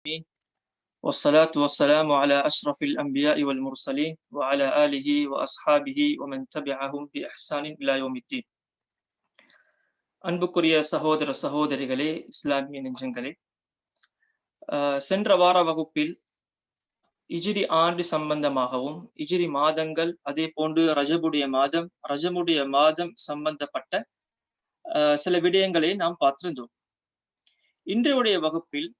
العالمين والصلاة والسلام على أشرف الأنبياء والمرسلين وعلى آله وأصحابه ومن تبعهم بإحسان إلى يوم الدين அன்புக்குரிய சகோதர சகோதரிகளே இஸ்லாமிய நெஞ்சங்களே அஹ் சென்ற வார வகுப்பில் இஜிரி ஆண்டு சம்பந்தமாகவும் இஜிரி மாதங்கள் அதே போன்று ரஜபுடைய மாதம் ரஜமுடைய மாதம் சம்பந்தப்பட்ட அஹ் சில விடயங்களை நாம் பார்த்திருந்தோம் இன்றைய வகுப்பில்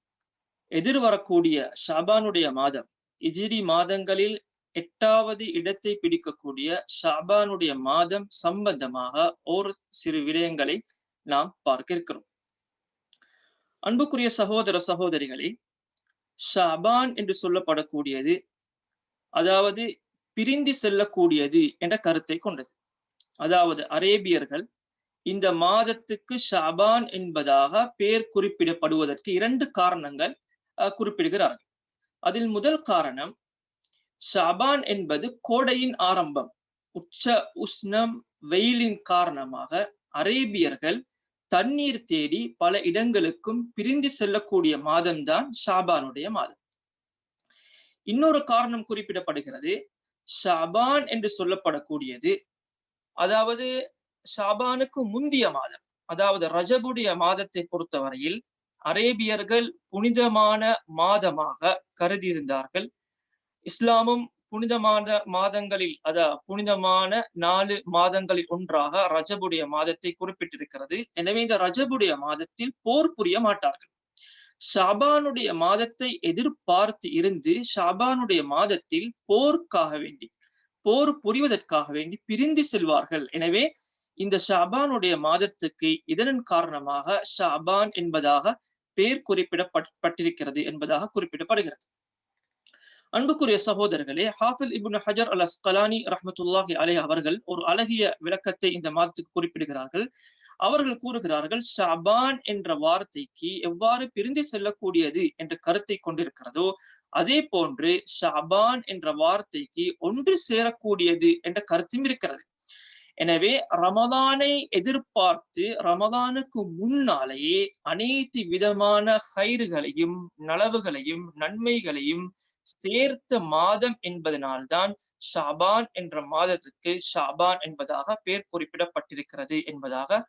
எதிர்வரக்கூடிய ஷாபானுடைய மாதம். இஜிரி மாதங்களில் எட்டாவது இடத்தை பிடிக்கக்கூடிய ஷாபானுடைய மாதம் சம்பந்தமாக ஒரு சிறு விடயங்களை நாம் பார்க்க இருக்கிறோம் அன்புக்குரிய சகோதர சகோதரிகளே ஷாபான் என்று சொல்லப்படக்கூடியது அதாவது பிரிந்து செல்லக்கூடியது என்ற கருத்தை கொண்டது. அதாவது அரேபியர்கள் இந்த மாதத்துக்கு ஷாபான் என்பதாக பெயர் குறிப்பிடப்படுவதற்கு இரண்டு காரணங்கள் குறிப்பிடுகிறார்கள். அதில் முதல் காரணம் ஷாபான் என்பது கோடையின் ஆரம்பம் உச்ச உஷ்ணம் வெயிலின் காரணமாக அரேபியர்கள் தண்ணீர் தேடி பல இடங்களுக்கும் பிரிந்து செல்லக்கூடிய மாதம்தான் ஷாபானுடைய மாதம். இன்னொரு காரணம் குறிப்பிடப்படுகிறது ஷாபான் என்று சொல்லப்படக்கூடியது அதாவது ஷாபானுக்கு முந்திய மாதம் அதாவது ரஜபுடைய மாதத்தை பொறுத்தவரையில் அரேபியர்கள் புனிதமான மாதமாக கருதியிருந்தார்கள். இஸ்லாமும் புனிதமான மாதங்களில் அத புனிதமான நாலு மாதங்களில் ஒன்றாக ரஜபுடைய மாதத்தை குறிப்பிட்டிருக்கிறது. எனவே இந்த ரஜபுடைய மாதத்தில் போர் புரிய மாட்டார்கள். ஷாபானுடைய மாதத்தை எதிர்பார்த்து இருந்து ஷாபானுடைய மாதத்தில் போருக்காக வேண்டி போர் புரிவதற்காக வேண்டி பிரிந்து செல்வார்கள். எனவே இந்த ஷாபானுடைய மாதத்துக்கு இதன் காரணமாக ஷாபான் என்பதாக பெயர் குறிப்பிடப்பட்டிருக்கிறது என்பதாக குறிப்பிடப்படுகிறது. அன்புக்குரிய சகோதரர்களே ஹாஃபில் இபுன் ஹஜர் அல் அஸ்கலானி ரஹமத்துல்லாஹி அலே அவர்கள் ஒரு அழகிய விளக்கத்தை இந்த மாதத்துக்கு குறிப்பிடுகிறார்கள். அவர்கள் கூறுகிறார்கள் ஷாபான் என்ற வார்த்தைக்கு எவ்வாறு பிரிந்து செல்லக்கூடியது என்ற கருத்தை கொண்டிருக்கிறதோ அதே போன்று ஷாபான் என்ற வார்த்தைக்கு ஒன்று சேரக்கூடியது என்ற கருத்தும் இருக்கிறது. எனவே ரமதானை எதிர்பார்த்து ரமதானுக்கு முன்னாலேயே அனைத்து விதமான ஹைறுகளையும் நலவுகளையும் நன்மைகளையும் சேர்த்த மாதம் என்பதனால்தான் ஷாபான் என்ற மாதத்திற்கு ஷாபான் என்பதாக பெயர் குறிப்பிடப்பட்டிருக்கிறது என்பதாக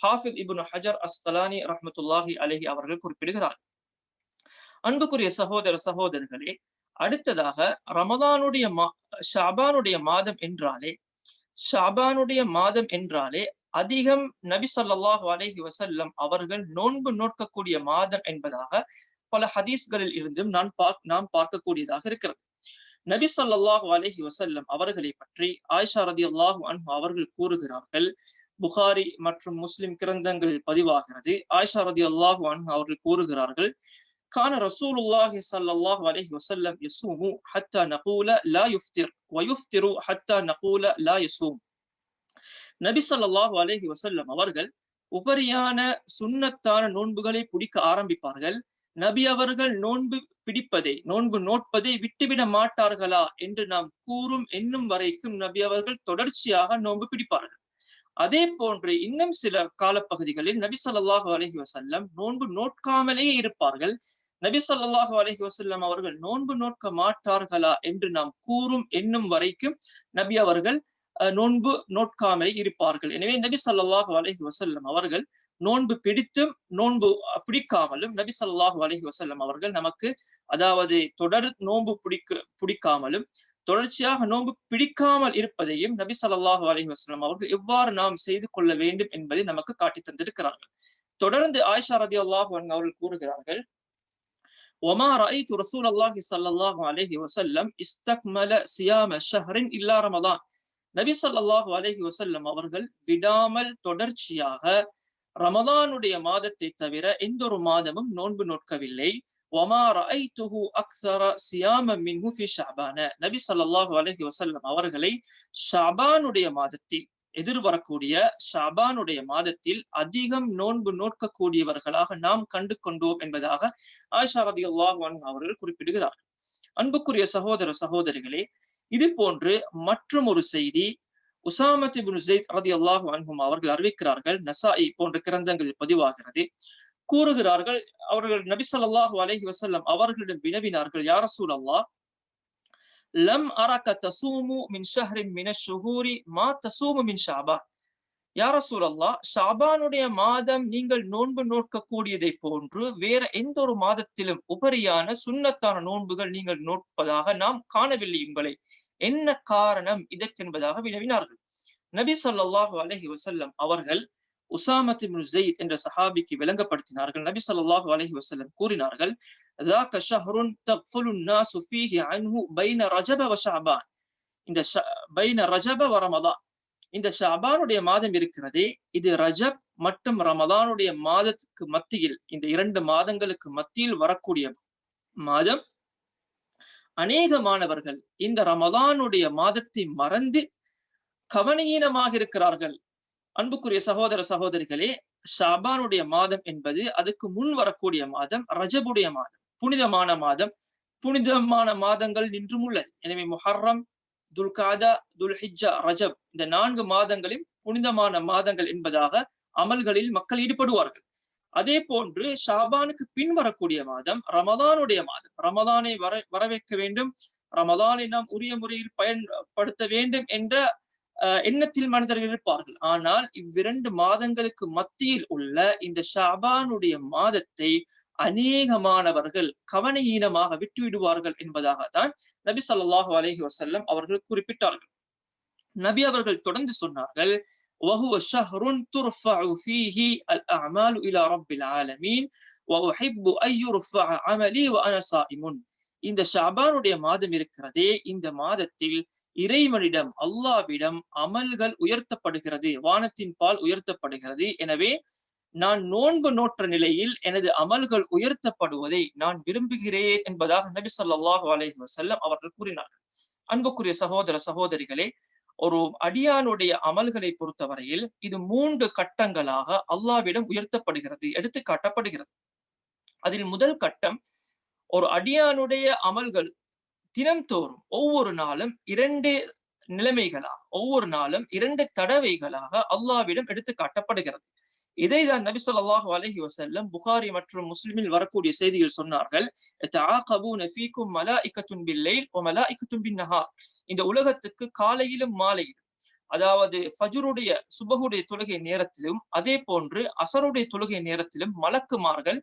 ஹாஃபித் இபுன் ஹஜர் அஸ்தலானி ரஹமத்துல்லாஹி அலஹி அவர்கள் குறிப்பிடுகிறார். அன்புக்குரிய சகோதர சகோதரர்களே அடுத்ததாக ரமதானுடைய மா ஷாபானுடைய மாதம் என்றாலே ஷாபானுடைய மாதம் என்றாலே அதிகம் நபி சொல்லாஹு அலஹி வசல்லம் அவர்கள் நோன்பு நோக்கக்கூடிய மாதம் என்பதாக பல ஹதீஸ்களில் இருந்தும் நான் பார்க் நாம் பார்க்கக்கூடியதாக இருக்கிறது. நபி சொல்லாஹு அலஹி வசல்லம் அவர்களை பற்றி ஆயிஷா ரதி அல்லாஹு அன்ஹு அவர்கள் கூறுகிறார்கள் புகாரி மற்றும் முஸ்லிம் கிரந்தங்களில் பதிவாகிறது. ஆயிஷா ரதி அல்லாஹு அன்ஹு அவர்கள் கூறுகிறார்கள் كان رسول الله صلى الله عليه وسلم يصوم حتى نقول لا يفطر ويفطر حتى نقول لا يصوم. நபி சொல்லாஹு அலஹி வசல்லம் அவர்கள் உபரியான சுண்ணத்தான நோன்புகளை பிடிக்க ஆரம்பிப்பார்கள். நபி அவர்கள் நோன்பு பிடிப்பதை நோன்பு நோட்பதை விட்டுவிட மாட்டார்களா என்று நாம் கூறும் என்னும் வரைக்கும் நபி அவர்கள் தொடர்ச்சியாக நோன்பு பிடிப்பார்கள். அதே போன்று இன்னும் சில காலப்பகுதிகளில் நபி சொல்லாஹு அலஹி வசல்லம் நோன்பு நோட்காமலேயே இருப்பார்கள். நபி சொல்லாஹு அலஹி வசல்லம் அவர்கள் நோன்பு நோக்க மாட்டார்களா என்று நாம் கூறும் எண்ணும் வரைக்கும் நபி அவர்கள் நோன்பு நோட்காமலே இருப்பார்கள். எனவே நபி சொல்லாஹு அலஹி வசல்லம் அவர்கள் நோன்பு பிடித்தும் நோன்பு பிடிக்காமலும் நபி சொல்லாஹு அலஹி வசல்லம் அவர்கள் நமக்கு அதாவது தொடர் நோன்பு பிடிக்க பிடிக்காமலும் தொடர்ச்சியாக நோன்பு பிடிக்காமல் இருப்பதையும் நபி சொல்லாஹு அலஹி வசல்லம் அவர்கள் எவ்வாறு நாம் செய்து கொள்ள வேண்டும் என்பதை நமக்கு காட்டி தந்திருக்கிறார்கள். தொடர்ந்து ஆயிஷா ரதி அல்லாஹு அவர்கள் கூறுகிறார்கள் ஒமா ரஐத்து ரசூல் அல்லாஹி சல்லாஹு அலஹி வசல்லம் இஸ்தக்மல சியாம ஷஹரின் இல்லா ரமதான் நபி சொல்லாஹு அலஹி வசல்லம் அவர்கள் விடாமல் தொடர்ச்சியாக ரமதானுடைய மாதத்தை தவிர எந்த ஒரு மாதமும் நோன்பு நோக்கவில்லை ஒமா ரஐத்துஹு அக்ஸர சியாம மின்ஹு ஃபி ஷஅபான நபி ஸல்லல்லாஹு அலைஹி வஸல்லம் அவர்களை ஷாபானுடைய மாதத்தில் எதிர்வரக்கூடிய ஷபானுடைய மாதத்தில் அதிகம் நோன்பு நோக்கக்கூடியவர்களாக நாம் கண்டு கொண்டோம் என்பதாக ஆயிஷா ரலியல்லாஹு அன்ஹா அவர்கள் குறிப்பிடுகிறார்கள் அன்புக்குரிய சகோதர சகோதரிகளே இது போன்று மற்றும் ஒரு செய்தி உசாமத் ஜெயித் ரதி அல்லாஹ் அன்ஹும் அவர்கள் அறிவிக்கிறார்கள். நசாயி போன்ற கிரந்தங்களில் பதிவாகிறது. கூறுகிறார்கள் அவர்கள் நபி ஸல்லல்லாஹு அலஹி வசல்லம் அவர்களிடம் வினவினார்கள் யார் அல்லாஹ் லம் அரக தசூமு மின் ஷஹ்ரின் மின ஷுஹூரி மா தசூமு மின் ஷாபான் யார சூழல்லா ஷாபானுடைய மாதம் நீங்கள் நோன்பு நோக்கக்கூடியதை போன்று வேற எந்த ஒரு மாதத்திலும் உபரியான சுண்ணத்தான நோன்புகள் நீங்கள் நோட்பதாக நாம் காணவில்லை உங்களை என்ன காரணம் இதற்கென்பதாக வினவினார்கள். நபி சொல்லாஹு அலஹி வசல்லம் அவர்கள் உசாமத் ஜெயித் என்ற சஹாபிக்கு விளங்கப்படுத்தினார்கள். நபி சொல்லாஹு அலஹி வசல்லம் கூறினார்கள் இந்த பைன ரஜப வ ரமதான். இந்த ஷாபானுடைய மாதம் இருக்கிறதே இது ரஜப் மற்றும் ரமதானுடைய மாதத்துக்கு மத்தியில் இந்த இரண்டு மாதங்களுக்கு மத்தியில் வரக்கூடிய மாதம். அநேக மாணவர்கள் இந்த ரமதானுடைய மாதத்தை மறந்து கவனீனமாக இருக்கிறார்கள். அன்புக்குரிய சகோதர சகோதரிகளே ஷாபானுடைய மாதம் என்பது அதுக்கு முன் வரக்கூடிய மாதம் ரஜபுடைய மாதம். புனிதமான மாதம். புனிதமான மாதங்கள் நின்றும் உள்ளது. எனவே முஹர்ரம் துல்காதா துல்ஹிஜா ரஜப் இந்த நான்கு மாதங்களில் புனிதமான மாதங்கள் என்பதாக அமல்களில் மக்கள் ஈடுபடுவார்கள். அதே போன்று ஷாபானுக்கு பின் வரக்கூடிய மாதம் ரமதானுடைய மாதம். ரமதானை வர வரவேற்க வேண்டும். ரமதானை நாம் உரிய முறையில் பயன்படுத்த வேண்டும் என்ற எண்ணத்தில் மனிதர்கள் இருப்பார்கள் ஆனால் இவ்விரண்டு மாதங்களுக்கு மத்தியில் உள்ள இந்த ஷாபானுடைய மாதத்தை அநேகமானவர்கள் கவனஈனமாக விட்டுவிடுவார்கள் என்பதாகத்தான் நபி சொல்லாஹு அலஹி வசல்லம் அவர்கள் குறிப்பிட்டார்கள் நபி அவர்கள் தொடர்ந்து சொன்னார்கள் وهو شهر ترفع فيه الأعمال إلى رب العالمين وأحب أن يرفع عملي وأنا صائم இந்த ஷாபானுடைய மாதம் இருக்கிறதே இந்த மாதத்தில் இறைவனிடம் அல்லாவிடம் அமல்கள் உயர்த்தப்படுகிறது வானத்தின் பால் உயர்த்தப்படுகிறது. எனவே நான் நோன்பு நோற்ற நிலையில் எனது அமல்கள் உயர்த்தப்படுவதை நான் விரும்புகிறேன் என்பதாக நபி சொல்லாஹு அலஹி வசல்லம் அவர்கள் கூறினார்கள். அன்புக்குரிய சகோதர சகோதரிகளே ஒரு அடியானுடைய அமல்களை பொறுத்தவரையில் இது மூன்று கட்டங்களாக அல்லாவிடம் உயர்த்தப்படுகிறது எடுத்து காட்டப்படுகிறது அதில் முதல் கட்டம் ஒரு அடியானுடைய அமல்கள் தினம்தோறும் ஒவ்வொரு நாளும் இரண்டு நிலைமைகளா ஒவ்வொரு நாளும் இரண்டு தடவைகளாக அல்லாவிடம் எடுத்து காட்டப்படுகிறது. இதை தான் நபி சொல்லாஹு அலஹி வசல்லம் புகாரி மற்றும் முஸ்லிமில் வரக்கூடிய செய்தியில் சொன்னார்கள். இந்த உலகத்துக்கு காலையிலும் மாலையிலும் அதாவது ஃபஜுருடைய சுபகுடைய தொழுகை நேரத்திலும் அதே போன்று அசருடைய தொழுகை நேரத்திலும் மலக்குமார்கள்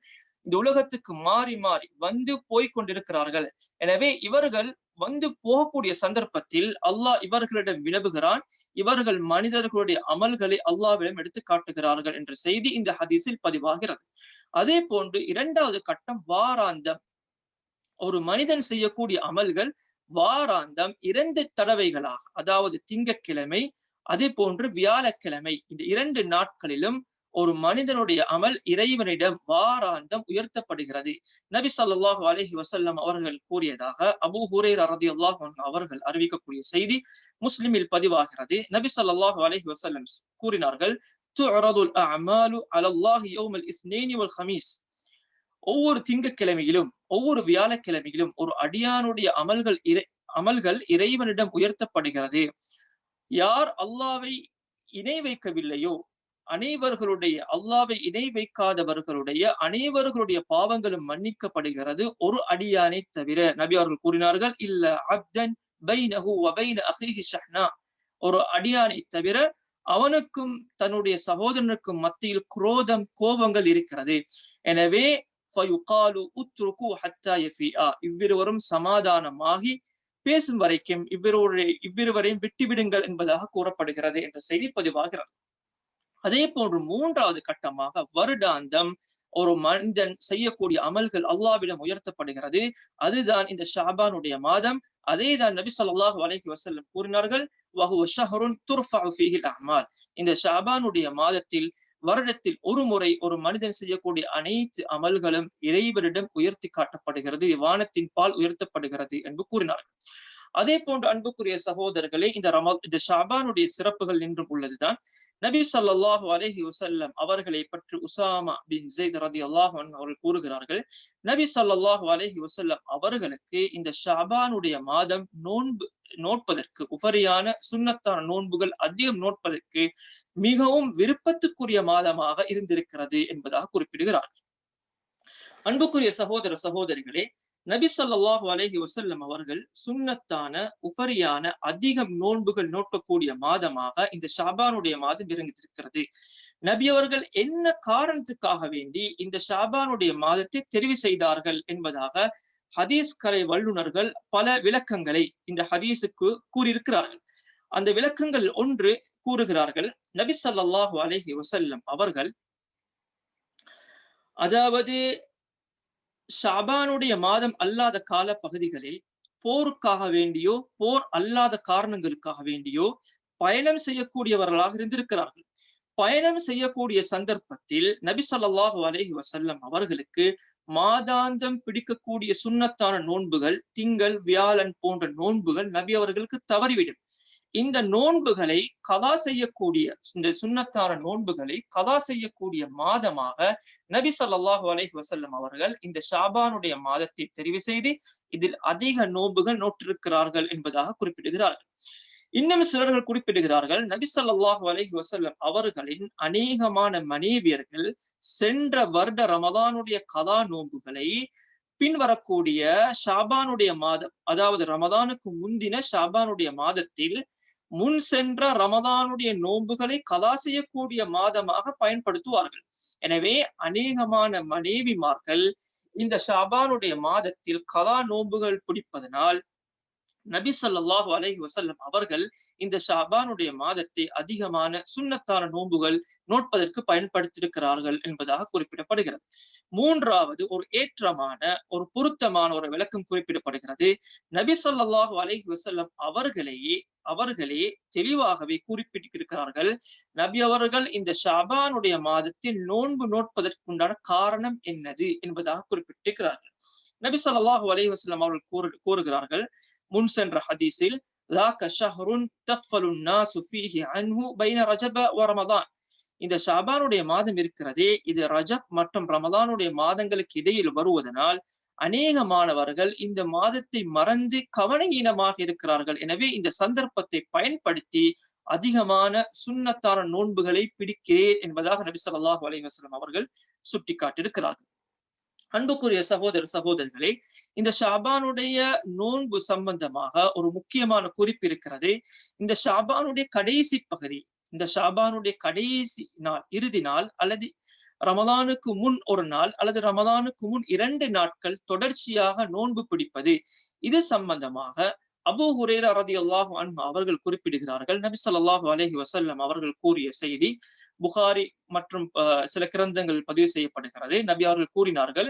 இந்த உலகத்துக்கு மாறி மாறி வந்து போய் கொண்டிருக்கிறார்கள். எனவே இவர்கள் வந்து போகக்கூடிய சந்தர்ப்பத்தில் அல்லாஹ் இவர்களிடம் வினவுகிறான். இவர்கள் மனிதர்களுடைய அமல்களை அல்லாவிடம் எடுத்து காட்டுகிறார்கள் என்ற செய்தி இந்த ஹதீஸில் பதிவாகிறது. அதே போன்று இரண்டாவது கட்டம் வாராந்தம். ஒரு மனிதன் செய்யக்கூடிய அமல்கள் வாராந்தம் இரண்டு தடவைகளாக. அதாவது திங்கக்கிழமை அதே போன்று வியாழக்கிழமை. இந்த இரண்டு நாட்களிலும் ஒரு மனிதனுடைய அமல் இறைவனிடம் வாராந்தம் உயர்த்தப்படுகிறது. நபி சல்லாஹு அலஹி வசல்லம் அவர்கள் கூறியதாக அபு ஹுரேர் அரதி அல்லாஹ் அவர்கள் அறிவிக்கக்கூடிய செய்தி முஸ்லிமில் பதிவாகிறது. நபி சல்லாஹு அலஹி வசல்லம் கூறினார்கள் ஒவ்வொரு திங்கக்கிழமையிலும் ஒவ்வொரு வியாழக்கிழமையிலும் ஒரு அடியானுடைய அமல்கள் இறை அமல்கள் இறைவனிடம் உயர்த்தப்படுகிறது. யார் அல்லாவை இணை வைக்கவில்லையோ அனைவர்களுடைய அல்லாவை இணை வைக்காதவர்களுடைய அனைவர்களுடைய பாவங்களும் மன்னிக்கப்படுகிறது. ஒரு அடியானை தவிர நபி அவர்கள் கூறினார்கள் இல்ல அப்தன் பைனஹு வபைன ஷஹ்னா. ஒரு அடியானை தவிர அவனுக்கும் தன்னுடைய சகோதரனுக்கும் மத்தியில் குரோதம் கோபங்கள் இருக்கிறது. எனவே இவ்விருவரும் சமாதானமாகி பேசும் வரைக்கும் இவ்விருவருடைய இவ்விருவரையும் விட்டுவிடுங்கள் என்பதாக கூறப்படுகிறது என்ற செய்தி பதிவாகிறது. அதே போன்று மூன்றாவது கட்டமாக வருடாந்தம் ஒரு மனிதன் செய்யக்கூடிய அமல்கள் அல்லாவிடம் உயர்த்தப்படுகிறது. அதுதான் இந்த ஷாபானுடைய மாதம். அதே தான் நபி சொல்லாஹு அலஹி வசல்லம் கூறினார்கள் இந்த ஷாபானுடைய மாதத்தில் வருடத்தில் ஒரு முறை ஒரு மனிதன் செய்யக்கூடிய அனைத்து அமல்களும் இறைவரிடம் உயர்த்தி காட்டப்படுகிறது வானத்தின் பால் உயர்த்தப்படுகிறது என்று கூறினார்கள். அதே போன்று அன்புக்குரிய சகோதரர்களே இந்த ரம இந்த ஷாபானுடைய சிறப்புகள் நின்றும் உள்ளதுதான். நபி சல்லாஹூ அலஹி வசல்லம் அவர்களை பற்றி உசாமா பின் ஜெயித் ரதி அல்லாஹ் அவர்கள் கூறுகிறார்கள் நபி சல்லாஹூ அலஹி வசல்லம் அவர்களுக்கு இந்த ஷாபானுடைய மாதம் நோன்பு நோட்பதற்கு உபரியான சுண்ணத்தான நோன்புகள் அதிகம் நோட்பதற்கு மிகவும் விருப்பத்துக்குரிய மாதமாக இருந்திருக்கிறது என்பதாக குறிப்பிடுகிறார். அன்புக்குரிய சகோதர சகோதரிகளே நபி சொல்லாஹு அலஹி வசல்லம் அவர்கள் சுண்ணத்தான உபரியான அதிகம் நோன்புகள் நோட்டக்கூடிய மாதமாக இந்த ஷாபானுடைய மாதம் இறங்கியிருக்கிறது. நபி அவர்கள் என்ன காரணத்துக்காக வேண்டி இந்த ஷாபானுடைய மாதத்தை தெரிவு செய்தார்கள் என்பதாக ஹதீஸ் கலை வல்லுநர்கள் பல விளக்கங்களை இந்த ஹதீஸுக்கு கூறியிருக்கிறார்கள். அந்த விளக்கங்கள் ஒன்று கூறுகிறார்கள். நபி சல்லாஹு அலஹி வசல்லம் அவர்கள் அதாவது ஷாபானுடைய மாதம் அல்லாத கால பகுதிகளில் போருக்காக வேண்டியோ போர் அல்லாத காரணங்களுக்காக வேண்டியோ பயணம் செய்யக்கூடியவர்களாக இருந்திருக்கிறார்கள். பயணம் செய்யக்கூடிய சந்தர்ப்பத்தில் நபி சொல்லாஹு அலஹி வசல்லம் அவர்களுக்கு மாதாந்தம் பிடிக்கக்கூடிய சுண்ணத்தான நோன்புகள் திங்கள் வியாழன் போன்ற நோன்புகள் நபி அவர்களுக்கு தவறிவிடும். இந்த நோன்புகளை கதா செய்யக்கூடிய இந்த சுண்ணத்தார நோன்புகளை கதா செய்யக்கூடிய மாதமாக நபி சல்லாஹு அலஹி வசல்லம் அவர்கள் இந்த ஷாபானுடைய மாதத்தை தெரிவு செய்து இதில் அதிக நோன்புகள் நோட்டிருக்கிறார்கள் என்பதாக குறிப்பிடுகிறார்கள். இன்னும் சிலர்கள் குறிப்பிடுகிறார்கள் நபி சல்லாஹு அலஹி வசல்லம் அவர்களின் அநேகமான மனைவியர்கள் சென்ற வருட ரமதானுடைய கதா நோன்புகளை பின்வரக்கூடிய ஷாபானுடைய மாதம் அதாவது ரமதானுக்கு முந்தின ஷாபானுடைய மாதத்தில் முன் சென்ற ரமதானுடைய நோன்புகளை கதா செய்யக்கூடிய மாதமாக பயன்படுத்துவார்கள். எனவே அநேகமான மனைவிமார்கள் இந்த ஷாபானுடைய மாதத்தில் கதா நோன்புகள் பிடிப்பதனால் நபி ஸல்லல்லாஹு அலஹி வசல்லம் அவர்கள் இந்த ஷாபானுடைய மாதத்தை அதிகமான சுண்ணத்தான நோன்புகள் நோட்பதற்கு பயன்படுத்தியிருக்கிறார்கள் என்பதாக குறிப்பிடப்படுகிறது. மூன்றாவது ஒரு ஏற்றமான ஒரு பொருத்தமான ஒரு விளக்கம் குறிப்பிடப்படுகிறது. நபி சொல்லாஹு அலஹி வசல்லம் அவர்களையே அவர்களே தெளிவாகவே குறிப்பிட்டிருக்கிறார்கள். நபி அவர்கள் இந்த ஷாபானுடைய மாதத்தில் நோன்பு நோட்பதற்குண்டான காரணம் என்னது என்பதாக குறிப்பிட்டிருக்கிறார்கள். நபி சொல்லாஹு அலஹி வசல்லம் அவர்கள் கூறு கூறுகிறார்கள் முன் சென்ற ஹதீஸில் இந்த ஷாபானுடைய மாதம் இருக்கிறதே இது ரஜப் மற்றும் ரமதானுடைய மாதங்களுக்கு இடையில் வருவதனால் அநேக மாணவர்கள் இந்த மாதத்தை மறந்து கவனகீனமாக இருக்கிறார்கள். எனவே இந்த சந்தர்ப்பத்தை பயன்படுத்தி அதிகமான சுண்ணத்தான நோன்புகளை பிடிக்கிறேன் என்பதாக நபி சொல்லாஹு அலி வஸ்லம் அவர்கள் சுட்டிக்காட்டியிருக்கிறார்கள். அன்புக்குரிய சகோதர சகோதரிகளே இந்த ஷாபானுடைய நோன்பு சம்பந்தமாக ஒரு முக்கியமான குறிப்பு இருக்கிறது. இந்த ஷாபானுடைய கடைசி பகுதி இந்த ஷாபானுடைய கடைசி நாள் இறுதி நாள் அல்லது ரமதானுக்கு முன் ஒரு நாள் அல்லது ரமதானுக்கு முன் இரண்டு நாட்கள் தொடர்ச்சியாக நோன்பு பிடிப்பது இது சம்பந்தமாக அபு ஹுரேரா ரதி அல்லாஹு அன்ஹு அவர்கள் குறிப்பிடுகிறார்கள் நபி ஸல்லல்லாஹு அலஹி வசல்லம் அவர்கள் கூறிய செய்தி புகாரி மற்றும் சில கிரந்தங்கள் பதிவு செய்யப்படுகிறது. நபி அவர்கள் கூறினார்கள்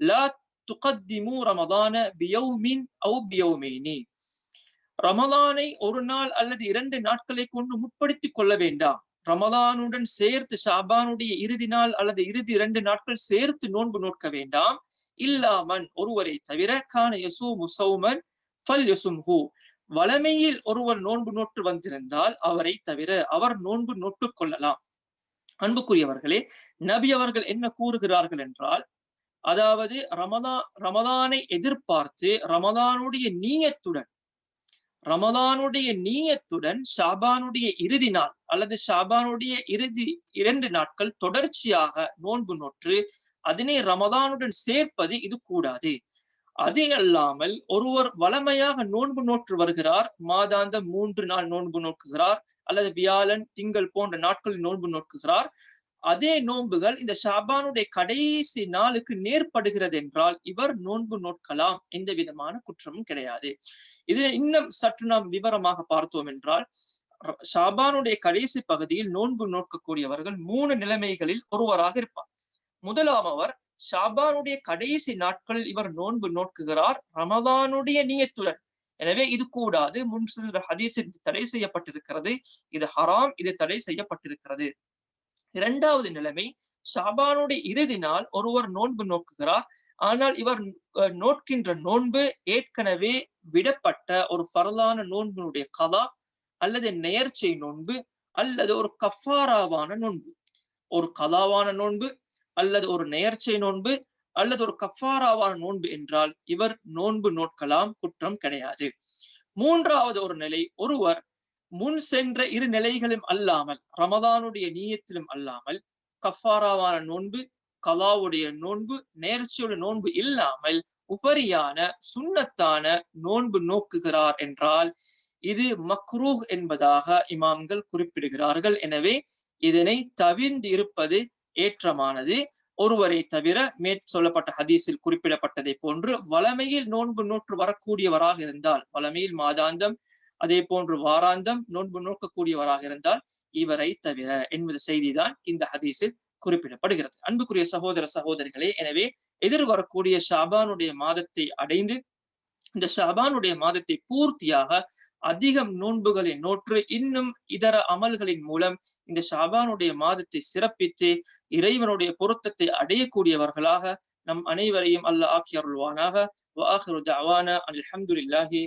லா துகத்திமு ரமதான பியௌமின் அவு ரமதானை ஒரு நாள் அல்லது இரண்டு நாட்களை கொண்டு முற்படுத்திக் கொள்ள வேண்டாம். ரமதானுடன் சேர்த்து ஷாபானுடைய இறுதி நாள் அல்லது இறுதி இரண்டு நாட்கள் சேர்த்து நோன்பு நோக்க வேண்டாம். இல்லாமன் ஒருவரை தவிர கான யசூ முசௌமன் ஃபல் வளமையில் ஒருவர் நோன்பு நோட்டு வந்திருந்தால் அவரை தவிர அவர் நோன்பு நோட்டு கொள்ளலாம். அன்புக்குரியவர்களே நபி அவர்கள் என்ன கூறுகிறார்கள் என்றால் அதாவது ரமதா ரமதானை எதிர்பார்த்து ரமதானுடைய நீயத்துடன் ரமதானுடைய நீயத்துடன் ஷாபானுடைய இறுதி நாள் அல்லது ஷாபானுடைய இறுதி இரண்டு நாட்கள் தொடர்ச்சியாக நோன்பு நோற்று அதனை ரமதானுடன் சேர்ப்பது இது கூடாது. அது அல்லாமல் ஒருவர் வளமையாக நோன்பு நோற்று வருகிறார் மாதாந்த மூன்று நாள் நோன்பு நோக்குகிறார் அல்லது வியாழன் திங்கள் போன்ற நாட்களில் நோன்பு நோக்குகிறார். அதே நோன்புகள் இந்த ஷாபானுடைய கடைசி நாளுக்கு நேர்படுகிறது என்றால் இவர் நோன்பு நோட்கலாம் எந்த விதமான குற்றமும் கிடையாது. இது இன்னும் சற்று நாம் விவரமாக பார்த்தோம் என்றால் ஷாபானுடைய கடைசி பகுதியில் நோன்பு நோக்கக்கூடியவர்கள் மூணு நிலைமைகளில் ஒருவராக இருப்பார். முதலாம் அவர் ஷாபானுடைய கடைசி நாட்கள் இவர் நோன்பு நோக்குகிறார். ரமதானுடைய நீயத்துடன். எனவே இது கூடாது. முன் ஹதீஸ் தடை செய்யப்பட்டிருக்கிறது. இது ஹராம். இது தடை செய்யப்பட்டிருக்கிறது. இரண்டாவது நிலைமை ஷாபானுடைய இறுதி நாள் ஒருவர் நோன்பு நோக்குகிறார். ஆனால் இவர் நோட்கின்ற நோன்பு ஏற்கனவே விடப்பட்ட ஒரு பரலான நோன்பினுடைய கதா அல்லது நேர்ச்சை நோன்பு அல்லது ஒரு கஃபாராவான நோன்பு. ஒரு கதாவான நோன்பு அல்லது ஒரு நேர்ச்சை நோன்பு அல்லது ஒரு கஃபாராவான நோன்பு என்றால் இவர் நோன்பு நோட்கலாம் குற்றம் கிடையாது. மூன்றாவது ஒரு நிலை ஒருவர் முன் சென்ற இரு நிலைகளும் அல்லாமல் ரமதானுடைய நீயத்திலும் அல்லாமல் கஃபாராவான நோன்பு கலாவுடைய நோன்பு நேர்ச்சியோட நோன்பு இல்லாமல் உபரியான சுண்ணத்தான நோன்பு நோக்குகிறார் என்றால் இது மக்ரூஹ் என்பதாக இமாம்கள் குறிப்பிடுகிறார்கள். எனவே இதனை தவிர்ந்து இருப்பது ஏற்றமானது. ஒருவரை தவிர மேற் சொல்லப்பட்ட ஹதீஸில் குறிப்பிடப்பட்டதை போன்று வளமையில் நோன்பு நோற்று வரக்கூடியவராக இருந்தால் வளமையில் மாதாந்தம் அதே போன்று வாராந்தம் நோன்பு நோக்கக்கூடியவராக இருந்தால் இவரை தவிர என்பது செய்திதான் இந்த ஹதீஸில் குறிப்பிடப்படுகிறது. அன்புக்குரிய சகோதர சகோதரிகளே எனவே எதிர் வரக்கூடிய ஷாபானுடைய மாதத்தை அடைந்து இந்த ஷாபானுடைய மாதத்தை பூர்த்தியாக அதிகம் நோன்புகளை நோற்று இன்னும் இதர அமல்களின் மூலம் இந்த ஷாபானுடைய மாதத்தை சிறப்பித்து இறைவனுடைய பொருத்தத்தை அடையக்கூடியவர்களாக நம் அனைவரையும் அல்லாஹ் ஆக்கி அருள்வானாக. வாஹிரு தஅவானா அல்ஹம்துலில்லாஹி